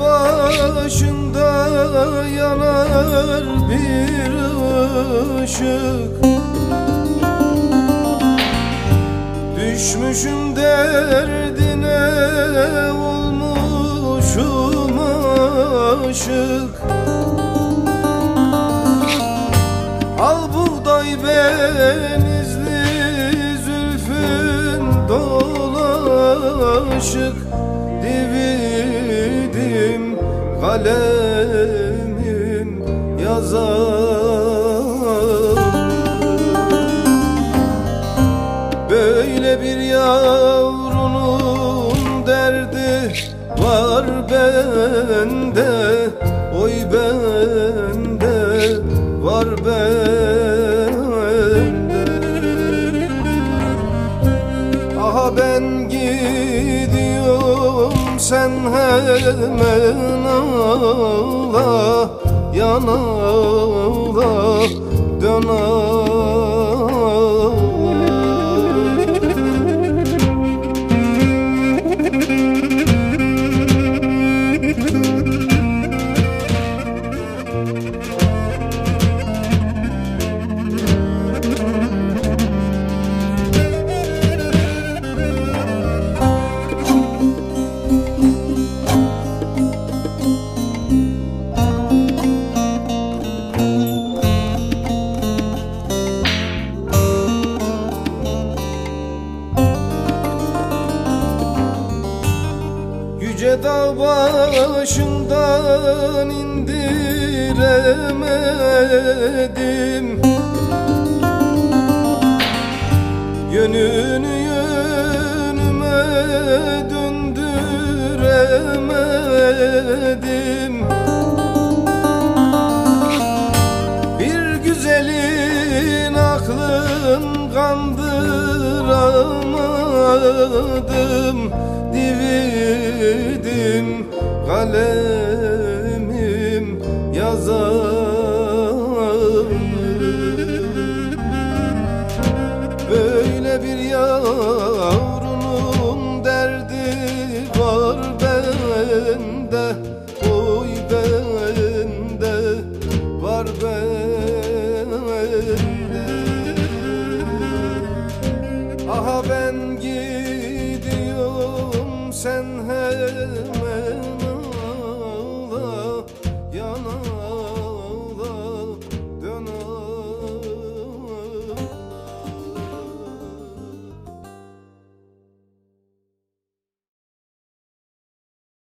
başında yanar bir ışık. Düşmüşüm derdine olmuşum aşık. Al buğday benizli zülfün dolaşık kalemim yazar Böyle bir yavrunun derdi var bende Oy bende var bende. Aha ben gidiyorum sen hemen ağla Yan ağla. Dön ağla Yüce dağ başından indiremedim. Yönünü yönüme döndüremedim. Bir güzelin aklın kandıramadım dividim kalemim yazar. Böyle bir yavrunun derdi var bende.